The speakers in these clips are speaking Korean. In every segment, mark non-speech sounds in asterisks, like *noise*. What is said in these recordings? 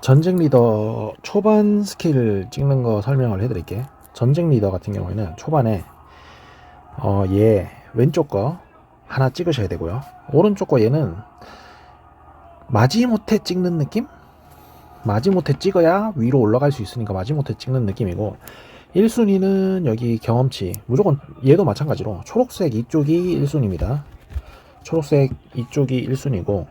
전쟁 리더 초반 스킬 찍는 거 설명을 해드릴게. 전쟁 리더 같은 경우에는 초반에 어, 얘 왼쪽 거 하나 찍으셔야 되고요. 오른쪽 거 얘는 마지못해 찍는 느낌? 마지못해 찍어야 위로 올라갈 수 있으니까 마지못해 찍는 느낌이고 1순위는 여기 경험치 무조건 얘도 마찬가지로 초록색 이쪽이 1순위입니다. 초록색 이쪽이 1순위고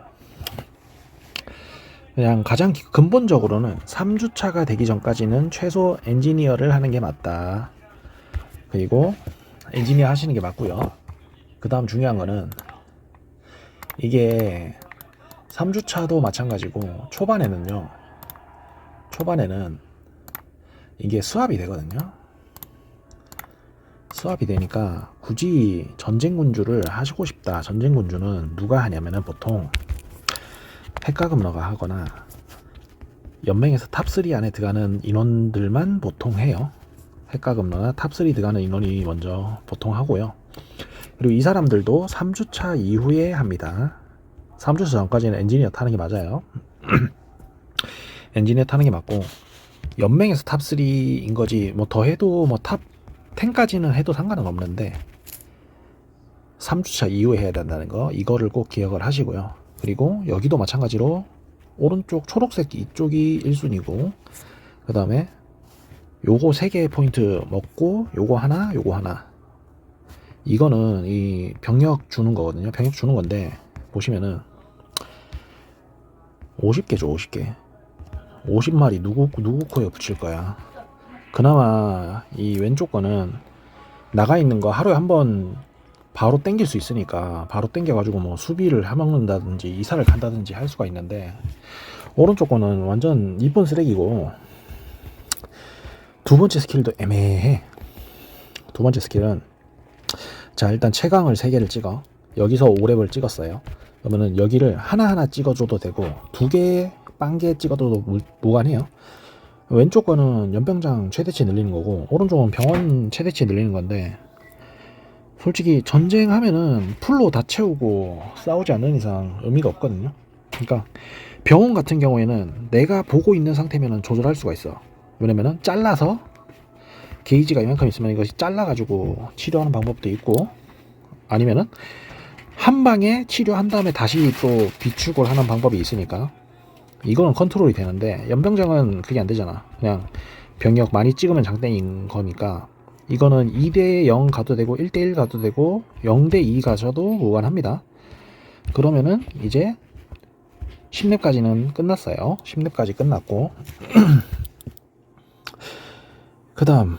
그냥 가장 기- 근본적으로는 3주차가 되기 전까지는 최소 엔지니어를 하는 게 맞다. 그리고 엔지니어 하시는 게 맞고요. 그 다음 중요한 거는 이게 3주차도 마찬가지고 초반에는요. 초반에는 이게 수압이 되거든요. 수압이 되니까 굳이 전쟁군주를 하시고 싶다. 전쟁군주는 누가 하냐면은 보통 핵가금러가 하거나 연맹에서 탑3 안에 들어가는 인원들만 보통 해요. 핵가금러나 탑3 들어가는 인원이 먼저 보통 하고요. 그리고 이 사람들도 3주차 이후에 합니다. 3주차 전까지는 엔지니어 타는 게 맞아요. *clears throat* 엔지니어 타는 게 맞고 연맹에서 탑3인 거지 뭐 더 해도 뭐 탑 10까지는 해도 상관은 없는데 3주차 이후에 해야 된다는 거 이거를 꼭 기억을 하시고요. 그리고 여기도 마찬가지로 오른쪽 초록색 이쪽이 1순위고 그 다음에 요거 세 개의 포인트 먹고 요거 하나 요거 하나. 이거는 이 병력 주는 거거든요. 병력 주는 건데 보시면은 50개죠 50개. 50마리 누구 누구 코에 붙일 거야? 그나마 이 왼쪽 거는 나가 있는 거 하루에 한 번 바로 땡길 수 있으니까 바로 땡겨가지고 뭐 수비를 해먹는다든지 이사를 간다든지 할 수가 있는데 오른쪽 거는 완전 이쁜 쓰레기고 두 번째 스킬도 애매해. 두 번째 스킬은 자 일단 최강을 세 개를 찍어. 여기서 5렙을 찍었어요. 그러면은 여기를 하나하나 찍어줘도 되고 두 개, 빵개 찍어도 무, 무관해요. 왼쪽 거는 연병장 최대치 늘리는 거고 오른쪽은 병원 최대치 늘리는 건데 솔직히 전쟁하면은 풀로 다 채우고 싸우지 않는 이상 의미가 없거든요. 그러니까 병원 같은 경우에는 내가 보고 있는 상태면은 조절할 수가 있어. 왜냐면은 잘라서 게이지가 이만큼 있으면 이것이 잘라가지고 치료하는 방법도 있고 아니면은 한 방에 치료한 다음에 다시 또 비축을 하는 방법이 있으니까 이거는 컨트롤이 되는데 연병장은 그게 안 되잖아. 그냥 병력 많이 찍으면 장땡인 거니까 이거는 2대 0 가도 되고 1대 1 가도 되고 0대 2 가셔도 무관합니다. 그러면은 이제 10렙까지는 끝났어요. 10렙까지 끝났고 *clears throat* 그 다음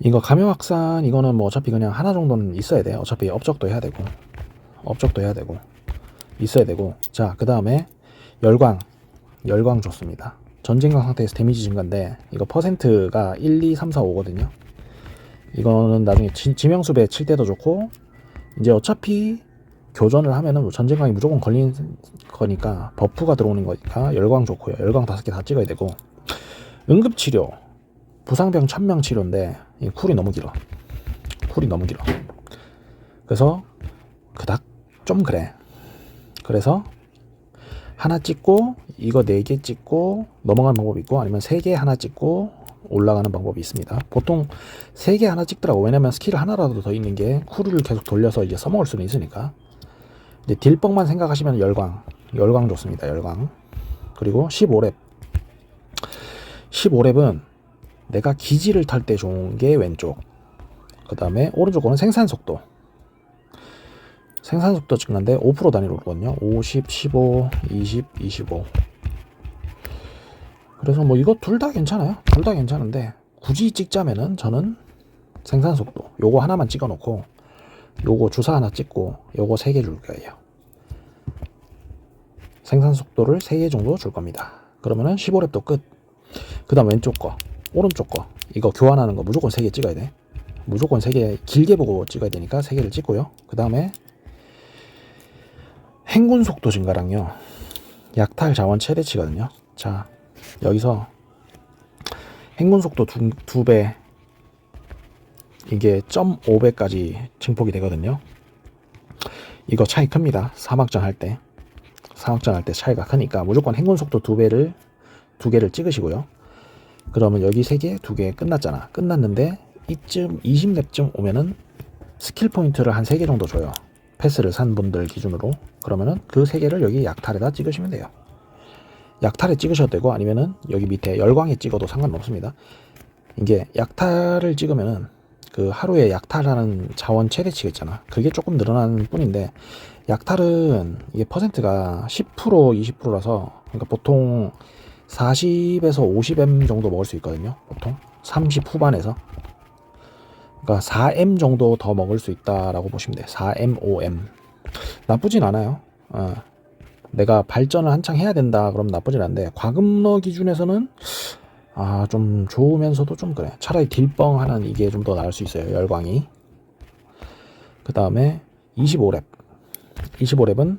이거 감염 확산 이거는 뭐 어차피 그냥 하나 정도는 있어야 돼. 어차피 업적도 해야 되고 업적도 해야 되고 있어야 되고 자 그 다음에 열광 열광 좋습니다. 전쟁강 상태에서 데미지 증가인데 이거 퍼센트가 1, 2, 3, 4, 5거든요. 이거는 나중에 지, 지명수배 칠 때도 좋고 이제 어차피 교전을 하면은 뭐 전쟁강이 무조건 걸리는 거니까 버프가 들어오는 거니까 열광 좋고요. 열광 다섯 개 다 찍어야 되고 응급치료 부상병 천명 치료인데 이 쿨이 너무 길어. 쿨이 너무 길어. 그래서 그닥 좀 그래. 그래서 하나 찍고 이거 네 개 찍고 넘어가는 방법이 있고 아니면 세 개 하나 찍고 올라가는 방법이 있습니다. 보통 세 개 하나 찍더라고. 왜냐면 스킬 하나라도 더 있는 게 쿨을 계속 돌려서 이제 써먹을 수는 있으니까. 이제 딜뻥만 생각하시면 열광, 열광 좋습니다. 열광. 그리고 15렙. 15렙은 내가 기지를 탈 때 좋은 게 왼쪽. 그 다음에 오른쪽 거는 생산 속도. 생산 속도 증가인데 5% 단위로 오르거든요. 50, 15, 20, 25. 그래서 뭐 이거 둘 다 괜찮아요. 둘 다 괜찮은데 굳이 찍자면은 저는 생산 속도 요거 하나만 찍어 놓고 요거 주사 하나 찍고 요거 세 개 줄 거예요. 생산 속도를 3개 정도 줄 겁니다. 그러면은 15렙도 끝. 그 다음 왼쪽 거, 오른쪽 거. 이거 교환하는 거 무조건 3개 찍어야 돼. 무조건 3개 길게 보고 찍어야 되니까 3개를 찍고요. 그 다음에 행군 속도 증가랑요. 약탈 자원 최대치거든요. 자, 여기서 행군 속도 두, 두 배, 이게 0.5배까지 증폭이 되거든요. 이거 차이 큽니다. 사막전 할 때. 상확전 할 때 차이가 크니까 무조건 행군 속도 두 배를 두 개를 찍으시고요. 그러면 여기 세 개, 두 개 끝났잖아. 끝났는데 이쯤 20렙쯤 오면은 스킬 포인트를 한 세 개 정도 줘요. 패스를 산 분들 기준으로. 그러면은 그 세 개를 여기 약탈에다 찍으시면 돼요. 약탈에 찍으셔도 되고 아니면은 여기 밑에 열광에 찍어도 상관없습니다. 이게 약탈을 찍으면은 그 하루에 약탈하는 자원 최대치가 있잖아. 그게 조금 늘어나는 뿐인데 약탈은 이게 퍼센트가 10% 20%라서 그러니까 보통 40에서 50M 정도 먹을 수 있거든요. 보통 30 후반에서 그러니까 4M 정도 더 먹을 수 있다라고 보시면 돼요. 4M, 5M 나쁘진 않아요. 어. 내가 발전을 한창 해야 된다 그럼 나쁘진 않은데 과금러 기준에서는 아 좀 좋으면서도 좀 그래 차라리 딜뻥 하는 이게 좀 더 나을 수 있어요 열광이 그 다음에 25랩 25랩은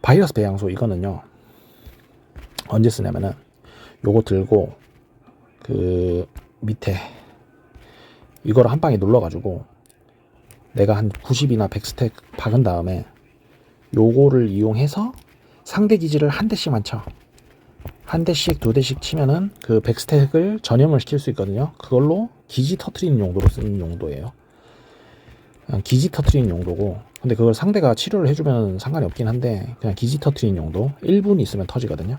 바이러스 배양소 이거는요 언제 쓰냐면은 요거 들고 그 밑에 이거를 한 방에 눌러 가지고 내가 한 90이나 100스택 박은 다음에 요거를 이용해서 상대 기지를 한 대씩만 쳐. 한 대씩 두 대씩 치면은 그 백스택을 전염을 시킬 수 있거든요. 그걸로 기지 터트리는 용도로 쓰는 용도예요. 기지 터트리는 용도고. 근데 그걸 상대가 치료를 해주면 상관이 없긴 한데 그냥 기지 터트리는 용도. 1분 있으면 터지거든요.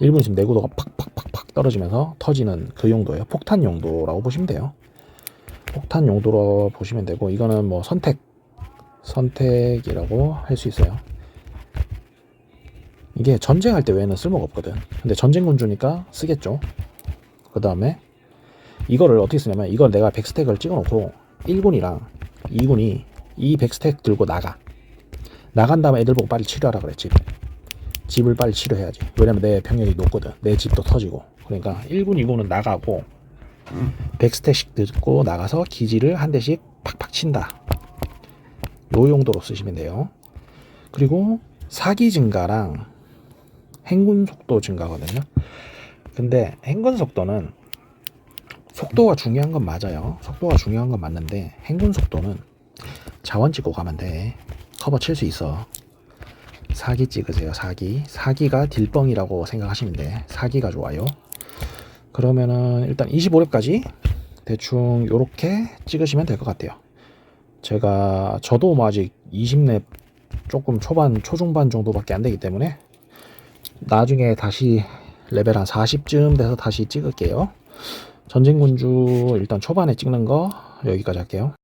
1분 있으면 내구도가 팍팍팍팍 떨어지면서 터지는 그 용도예요. 폭탄 용도라고 보시면 돼요. 폭탄 용도로 보시면 되고 이거는 뭐 선택 선택이라고 할 수 있어요. 이게 전쟁할 때 외에는 쓸모가 없거든. 근데 전쟁군 주니까 쓰겠죠. 그 다음에 이거를 어떻게 쓰냐면 이걸 내가 100스택을 찍어놓고 1군이랑 2군이 이 100스택 들고 나가. 나간 다음에 애들 보고 빨리 치료하라 집. 집을 빨리 치료해야지. 왜냐면 내 병력이 높거든. 내 집도 터지고. 그러니까 1군, 2군은 나가고 100스택씩 들고 나가서 기지를 한 대씩 팍팍 친다. 요 용도로 쓰시면 돼요. 그리고 사기 증가랑 행군 속도 증가거든요. 근데 행군 속도는 속도가 중요한 건 맞아요. 속도가 중요한 건 맞는데 행군 속도는 자원 찍고 가면 돼. 커버 칠 수 있어. 사기 찍으세요. 사기. 사기가 딜뻥이라고 생각하시면 돼. 사기가 좋아요. 그러면은 일단 25렙까지 대충 요렇게 찍으시면 될 것 같아요. 제가 저도 뭐 아직 20렙 조금 초반 초중반 정도밖에 안 되기 때문에 나중에 다시 레벨 한 40쯤 돼서 다시 찍을게요. 전쟁군주 일단 초반에 찍는 거 여기까지 할게요.